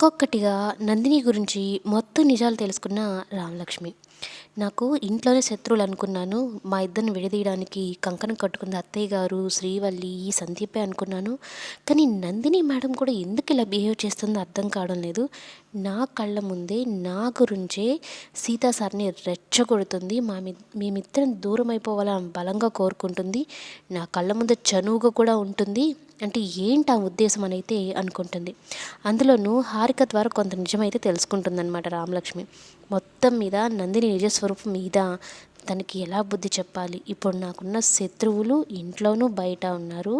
ఒక్కొక్కటిగా నందిని గురించి మొత్తం నిజాలు తెలుసుకున్న రామలక్ష్మి. నాకు ఇంట్లోనే శత్రువులు అనుకున్నాను మా ఇద్దరిని విడదీయడానికి కంకణం కట్టుకుంది అత్తయ్య గారు శ్రీవల్లి ఈ సందీపే అనుకున్నాను. కానీ నందిని మేడం కూడా ఎందుకు ఇలా బిహేవ్ చేస్తుందో అర్థం కావడం లేదు. నా కళ్ళ ముందే నా గురించే సీతా సార్ని రెచ్చగొడుతుంది. మా మేమిద్దరం దూరం అయిపోవాలని బలంగా కోరుకుంటుంది. నా కళ్ళ ముందు చనువుగా కూడా ఉంటుంది. అంటే ఏంటి ఆ ఉద్దేశం అని అయితే అనుకుంటుంది. అందులోనూ హారిక ద్వారా కొంత నిజమైతే తెలుసుకుంటుందన్నమాట రామలక్ష్మి. మొత్తం మీద నందిని నిజస్వరూపం మీద తనకి ఎలా బుద్ధి చెప్పాలి? ఇప్పుడు నాకున్న శత్రువులు ఇంట్లోనూ బయట ఉన్నారు.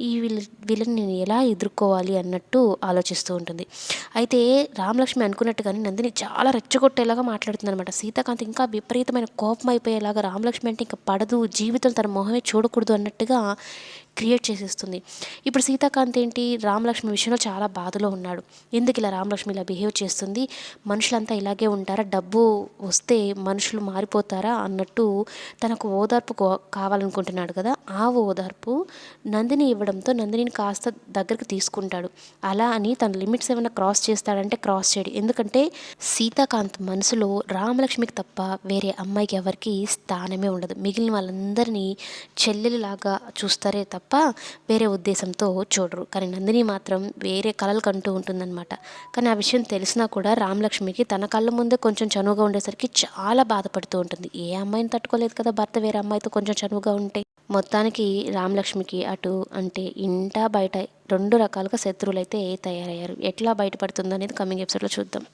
ఈ వీళ్ళ వీళ్ళని నేను ఎలా ఎదుర్కోవాలి అన్నట్టు ఆలోచిస్తూ ఉంటుంది. అయితే రామలక్ష్మి అనుకున్నట్టుగానే నందిని చాలా రెచ్చగొట్టేలాగా మాట్లాడుతుంది అనమాట సీతాకాంత్ ఇంకా విపరీతమైన కోపం అయిపోయేలాగా రామలక్ష్మి అంటే ఇంకా పడదు జీవితం తన మొహమే చూడకూడదు అన్నట్టుగా క్రియేట్ చేసేస్తుంది. ఇప్పుడు సీతాకాంత్ ఏంటి? రామలక్ష్మి విషయంలో చాలా బాధలో ఉన్నాడు. ఎందుకు ఇలా రామలక్ష్మి ఇలా బిహేవ్ చేస్తుంది? మనుషులంతా ఇలాగే ఉంటారా? డబ్బు వస్తే మనుషులు మారిపోతారా? అన్నట్టు తనకు ఓదార్పు కావాలనుకుంటున్నాడు కదా. ఆ ఓదార్పు నందిని ఇవ్వడంతో నందినిని కాస్త దగ్గరికి తీసుకుంటాడు. అలా అని తన లిమిట్స్ ఏమైనా క్రాస్ చేస్తాడంటే క్రాస్ చేయడు. ఎందుకంటే సీతాకాంత్ మనసులో రామలక్ష్మికి తప్ప వేరే అమ్మాయికి ఎవరికి స్థానమే ఉండదు. మిగిలిన వాళ్ళందరినీ చెల్లెలిలాగా చూస్తారే తప్ప తప్ప వేరే ఉద్దేశంతో చూడరు. కానీ నందిని మాత్రం వేరే కళలు కంటూ ఉంటుందన్నమాట. కానీ ఆ విషయం తెలిసినా కూడా రామలక్ష్మికి తన కళ్ళ ముందే కొంచెం చనువుగా ఉండేసరికి చాలా బాధపడుతూ ఉంటుంది. ఏ అమ్మాయిని తట్టుకోలేదు కదా భర్త వేరే అమ్మాయితో కొంచెం చనువుగా ఉంటే? మొత్తానికి రామలక్ష్మికి అటు అంటే ఇంట బయట రెండు రకాలుగా శత్రువులు అయితే తయారయ్యారు. ఎట్లా బయటపడుతుందో అనేది కమింగ్ ఎపిసోడ్లో చూద్దాం.